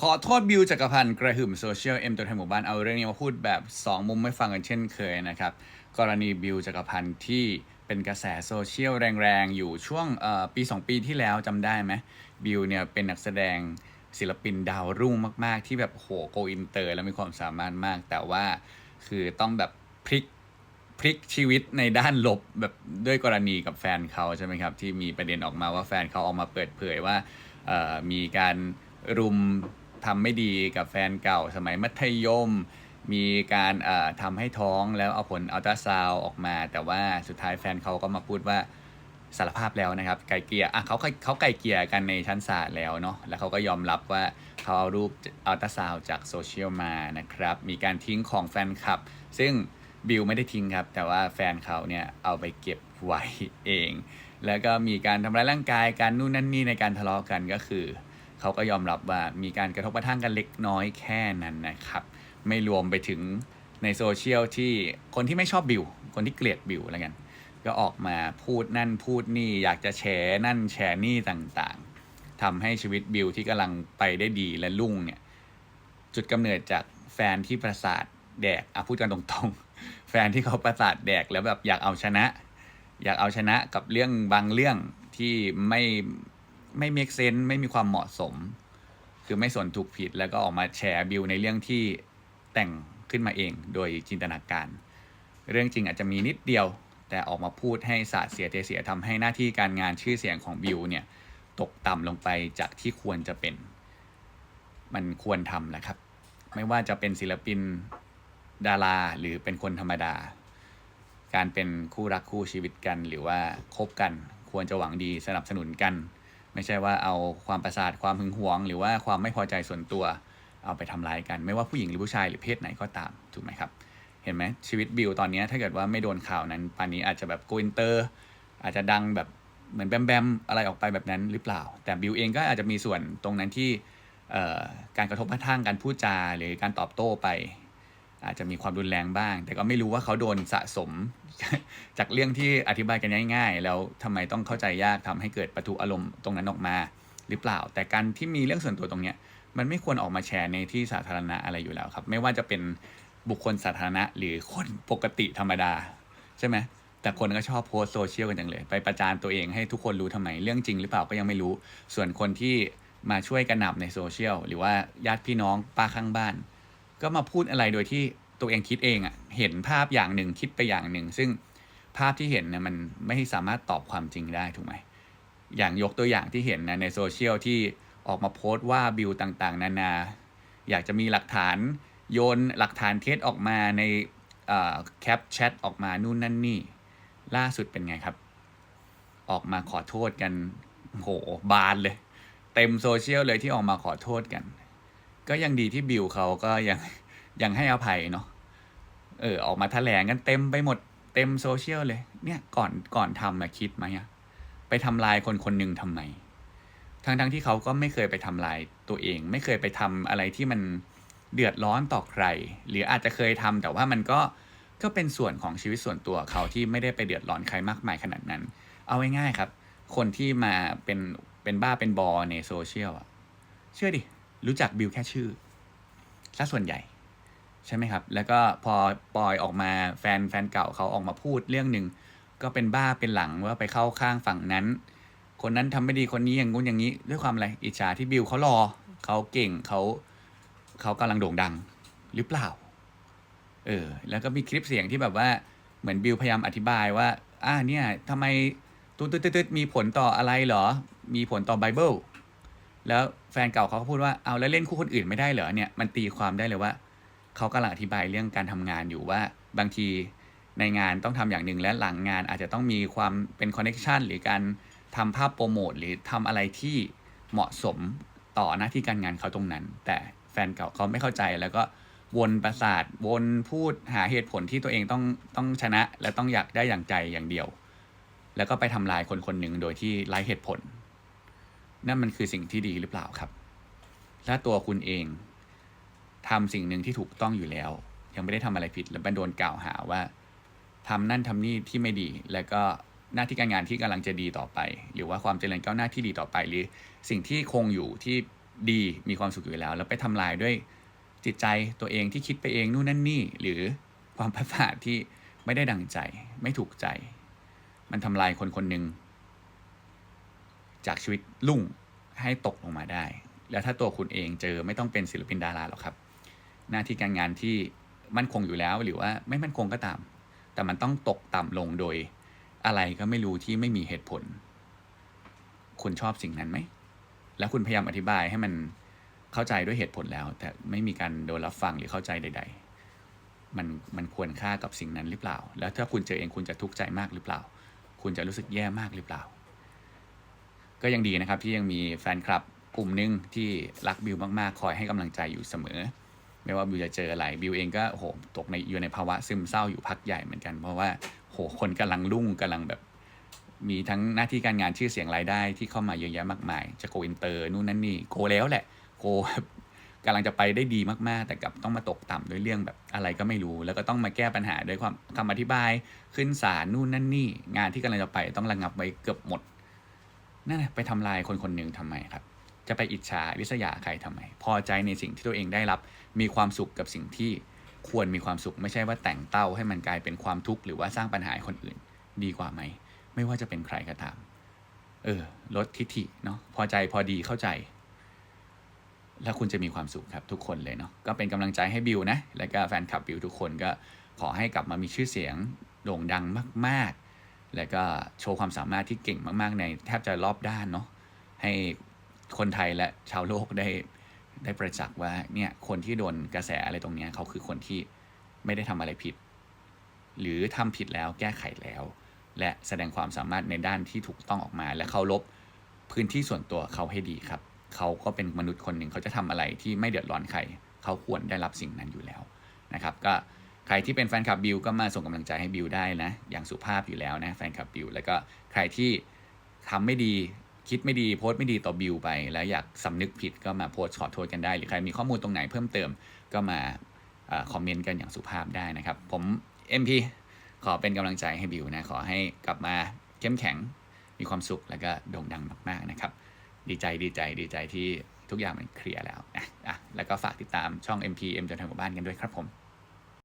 ขอโทษบิวจักรพันธ์กระหึ่มโซเชียลเอ็มตัวแทนหมู่บ้านเอาเรื่องนี้มาพูดแบบ 2 มุมไม่ฟังกันเช่นเคยนะครับ กรณีบิวจักรพันธ์ที่เป็นกระแสโซเชียลแรงๆ อยู่ช่วงเอ่อปี 2 ปีที่แล้วจำได้ไหมบิวเนี่ยเป็นนักแสดงศิลปินดาวรุ่งมาก ๆ ที่แบบโหโกอินเตอร์ แล้วมีความสามารถมาก แต่ว่าคือต้องแบบพลิกพลิกชีวิตในด้านลบแบบด้วยกรณีกับแฟนเขาใช่ไหมครับ ที่มีประเด็นออกมาว่าแฟนเขาออกมาเปิดเผยว่ามีการรุม ทำไม่ดีกับแฟนเก่าสมัยมัธยม มีการทำให้ท้องแล้วเอาผลอัลตราซาวออกมา แต่ว่าสุดท้ายแฟนเขาก็มาพูดว่าสารภาพแล้วนะครับ ไกลเกลียอะเขาเขาไกลเกลี่ยกันในชั้นศาลแล้วเนาะแล้วเขาก็ยอมรับว่าเขาเอารูปอัลตราซาวจากโซเชียลมานะครับ มีการทิ้งของแฟนคลับ ซึ่งบิลไม่ได้ทิ้งครับ แต่ว่าแฟนเขาเนี่ยเอาไปเก็บไว้เอง แล้วก็มีการทำร้ายร่างกายการนู่นนั่นนี่ในการทะเลาะกันก็คือ เขาก็ยอมรับว่ามีการกระทบกระทั่งกันเล็กน้อยแค่นั้นนะครับ ไม่รวมไปถึงในโซเชียลที่คนที่ไม่ชอบบิลคนที่เกลียดบิลอะไรกัน ก็ออกมาพูดนั่นพูดนี่ อยากจะแชร์นั่นแชร์นี่ต่างๆทำให้ชีวิตบิลที่กำลังไปได้ดีและรุ่งเนี่ย จุดกำเนิดจากแฟนที่ประสาทแดกอะพูดกันตรงๆ แฟนที่เขาประสาทแดกแล้วแบบอยากเอาชนะ อยากเอาชนะกับเรื่องบางเรื่องที่ไม่ ไม่เมกเซนไม่มีความเหมาะสม คือไม่สนถูกผิดแล้วก็ออกมาแชร์บิวในเรื่องที่แต่งขึ้นมาเองโดยจินตนาการ เรื่องจริงอาจจะมีนิดเดียว แต่ออกมาพูดให้สาดเสียเทเสียทำให้หน้าที่การงานชื่อเสียงของบิวเนี่ยตกต่ำลงไปจากที่ควรจะเป็น มันควรทำแหละครับ ไม่ว่าจะเป็นศิลปินดาราหรือเป็นคนธรรมดา การเป็นคู่รักคู่ชีวิตกัน หรือว่าคบกัน ควรจะหวังดีสนับสนุนกัน ไม่ใช่ว่าเอาความประสาทความหึงหวง หรือว่าความไม่พอใจส่วนตัวเอาไปทำร้ายกัน ไม่ว่าผู้หญิงหรือผู้ชายหรือเพศไหนก็ตามถูกไหมครับ เห็นไหมชีวิตบิวตอนนี้ถ้าเกิดว่าไม่โดนข่าวนั้นป่านนี้อาจจะแบบโกอินเตอร์ อาจจะดังแบบเหมือนแบมแบมอะไรออกไปแบบนั้นหรือเปล่า แต่บิวเองก็อาจจะมีส่วนตรงนั้นที่การกระทบกระทั่งการพูดจาหรือการตอบโต้ไป อาจจะมีความรุนแรงบ้าง แต่ก็ไม่รู้ว่าเขาโดนสะสม จากเรื่องที่อธิบายกันง่าย ๆ แล้วทำไมต้องเข้าใจยากทำให้เกิดปะทุอารมณ์ตรงนั้นออกมา หรือเปล่า แต่การที่มีเรื่องส่วนตัวตรงเนี้ยมันไม่ควรออกมาแชร์ในที่สาธารณะอะไรอยู่แล้วครับ ไม่ว่าจะเป็นบุคคลสาธารณะหรือคนปกติธรรมดา ใช่ไหมแต่คนก็ชอบโพสโซเชียลกันจังเลย ไปประจานตัวเองให้ทุกคนรู้ทำไมเรื่องจริงหรือเปล่าก็ยังไม่รู้ ส่วนคนที่มาช่วยกันหนับในโซเชียลหรือว่าญาติพี่น้องป้าข้างบ้าน ก็มาพูดอะไรโดยที่ตัวเองคิดเองอะ่ะเห็นภาพอย่างหนึ่งคิดไปอย่างหนึ่ง ซึ่งภาพที่เห็นเนี่ยมันไม่สามารถตอบความจริงได้ถูกไหมอย่างยกตัวอย่างที่เห็นนะในโซเชียลที่ออกมาโพสต์ว่าบิลต่างๆ นานา อยากจะมีหลักฐานโยนหลักฐานเท็จออกมาในแคปแชทออกมานู่นนั่นนี่ ล่าสุดเป็นไงครับ ออกมาขอโทษกันโหบานเลย เต็มโซเชียลเลยที่ออกมาขอโทษกัน ก็ยังดีที่บิลเขาก็ยังยังให้อภัยเนาะเออออกมาแถลงกันเต็มไปหมดเต็มโซเชียลเลย เนี่ยก่อนก่อนทำอะคิดไหมอะไปทำลายคนคนหนึ่งทำไม ทั้งทั้งที่เขาก็ไม่เคยไปทำลายตัวเอง ไม่เคยไปทำอะไรที่มันเดือดร้อนต่อใคร หรืออาจจะเคยทำแต่ว่ามันก็ก็เป็นส่วนของชีวิตส่วนตัวเขาที่ไม่ได้ไปเดือดร้อนใครมากมายขนาดนั้น เอาง่ายๆครับ คนที่มาเป็นเป็นบ้าเป็นบอในโซเชียลอะเชื่อดิ รู้จักบิลแค่ชื่อซะส่วนใหญ่ ใช่ไหมครับ แล้วก็พอปอยออกมาแฟนแฟนเก่าเขาออกมาพูดเรื่องหนึ่งก็เป็นบ้าเป็นหลังว่าไปเข้าข้างฝั่งนั้น คนนั้นทำไม่ดีคนนี้อย่างงู้นอย่างนี้ ด้วยความอะไรอิจฉาที่บิลเขารอเขาเก่งเขาเขากำลังโด่งดังหรือเปล่า เออ แล้วก็มีคลิปเสียงที่แบบว่าเหมือนบิลพยายามอธิบายว่า อ่าเนี่ยทำไมตุ๊ดตุ๊ดตุ๊ดมีผลต่ออะไรเหรอ มีผลต่อไบเบิล แล้วแฟนเก่าเขาก็พูดว่าเอาแล้วเล่นคู่คนอื่นไม่ได้เหรอเนี่ยมันตีความได้เลยว่าเขากำลังอธิบายเรื่องการทำงานอยู่ว่าบางทีในงานต้องทำอย่างหนึ่งและหลังงานอาจจะต้องมีความเป็นคอนเน็ชันหรือการทำภาพโปรโมทหรือทำอะไรที่เหมาะสมต่อหน้าที่การงานเขาตรงนั้น แต่แฟนเก่าเขาไม่เข้าใจแล้วก็วนประสาทวนพูดหาเหตุผลที่ตัวเองต้องต้องชนะ และต้องอยากได้อย่างใจอย่างเดียว แล้วก็ไปทำลายคนคนหนึ่งโดยที่ไร้เหตุผล นั่นมันคือสิ่งที่ดีหรือเปล่าครับ และตัวคุณเองทำสิ่งหนึ่งที่ถูกต้องอยู่แล้ว ยังไม่ได้ทำอะไรผิดแล้วไปโดนกล่าวหาว่าทำนั่นทำนี่ที่ไม่ดี แล้วก็หน้าที่การงานที่กำลังจะดีต่อไป หรือว่าความเจริญก้าวหน้าที่ดีต่อไป หรือสิ่งที่คงอยู่ที่ดีมีความสุขอยู่แล้ว แล้วไปทำลายด้วยจิตใจตัวเองที่คิดไปเองนู่นนั่นนี่ หรือความประมาทที่ไม่ได้ดังใจ ไม่ถูกใจ มันทำลายคนคนหนึ่ง จากชีวิตลุ่งให้ตกลงมาได้ แล้วถ้าตัวคุณเองเจอไม่ต้องเป็นศิลปินดาราหรอกครับ หน้าที่การงานที่มั่นคงอยู่แล้วหรือว่าไม่มั่นคงก็ตาม แต่มันต้องตกต่ำลงโดย อะไรก็ไม่รู้ที่ไม่มีเหตุผล คุณชอบสิ่งนั้นไหม แล้วคุณพยายามอธิบายให้มันเข้าใจด้วยเหตุผลแล้ว แต่ไม่มีการโดนรับฟังหรือเข้าใจใด ๆ มันมันควรค่ากับสิ่งนั้นหรือเปล่า แล้วถ้าคุณเจอเองคุณจะทุกข์ใจมากหรือเปล่า คุณจะรู้สึกแย่มากหรือเปล่า ก็ยังดีนะครับที่ยังมีแฟนคลับกลุ่มหนึ่งที่รักบิวมากๆ คอยให้กำลังใจอยู่เสมอ ไม่ว่าบิวจะเจออะไรบิวเองก็โหตกในอยู่ในภาวะซึมเศร้าอยู่พักใหญ่เหมือนกัน เพราะว่าโหคนกำลังรุ่งกำลังแบบ มีทั้งหน้าที่การงานชื่อเสียงรายได้ที่เข้ามาเยอะแยะมากมาย จะโกอินเตอร์นู่นนั่นนี่โกแล้วแหละโกกำลังจะไปได้ดีมากๆ แต่กลับต้องมาตกต่ำด้วยเรื่องแบบอะไรก็ไม่รู้ แล้วก็ต้องมาแก้ปัญหาด้วยความคำอธิบาย ขึ้นศาลนู่นนั่นนี่ งานที่กำลังจะไปต้องระงับไว้เกือบหมด นั่นแหละไปทำลายคนคนหนึ่งทำไมครับ จะไปอิจฉาริษยาใครทำไม พอใจในสิ่งที่ตัวเองได้รับ มีความสุขกับสิ่งที่ควรมีความสุขไม่ใช่ว่าแต่งเต้าให้มันกลายเป็นความทุกข์หรือว่าสร้างปัญหาคนอื่น ดีกว่าไหม ไม่ว่าจะเป็นใครก็ตาม เออ ลดทิฐิเนาะพอใจพอดีเข้าใจ แล้วคุณจะมีความสุขครับทุกคนเลยเนาะก็เป็นกำลังใจให้บิวนะ แล้วก็แฟนคลับบิวทุกคนก็ขอให้กลับมามีชื่อเสียงโด่งดังมาก แล้วก็โชว์ความสามารถที่เก่งมาก ๆ ในแทบจะรอบด้านเนาะให้คนไทยและชาวโลกได้ได้ประจักษ์ว่าเนี่ยคนที่โดนกระแสอะไรตรงเนี้ยเขาคือคนที่ไม่ได้ทำอะไรผิด หรือทำผิดแล้วแก้ไขแล้ว และแสดงความสามารถในด้านที่ถูกต้องออกมา และเคารพพื้นที่ส่วนตัวเขาให้ดีครับ เขาก็เป็นมนุษย์คนหนึ่งเขาจะทำอะไรที่ไม่เดือดร้อนใคร เขาควรได้รับสิ่งนั้นอยู่แล้วนะครับ ก็ ใครที่เป็นแฟนคลับบิวก็มาส่งกำลังใจให้บิวได้นะ อย่างสุภาพอยู่แล้วนะแฟนคลับบิวแล้วก็ใครที่ทำไม่ดีคิดไม่ดีโพสต์ไม่ดีต่อบิวไป แล้วอยากสำนึกผิดก็มาโพสต์ขอโทษกันได้ หรือใครมีข้อมูลตรงไหนเพิ่มเติมก็มาอคอมเมนต์กันอย่างสุภาพได้นะครับ ผม MP ขอเป็นกำลังใจให้บิวนะ ขอให้กลับมาเข้มแข็งมีความสุขแล้วก็โด่งดังมากๆนะครับ ดีใจดีใจดีใจที่ทุกอย่างมันเคลียร์แล้วนะอะแล้วก็ฝากติดตามช่อง MP M จนถึงหมู่บ้านกันด้วยครับผม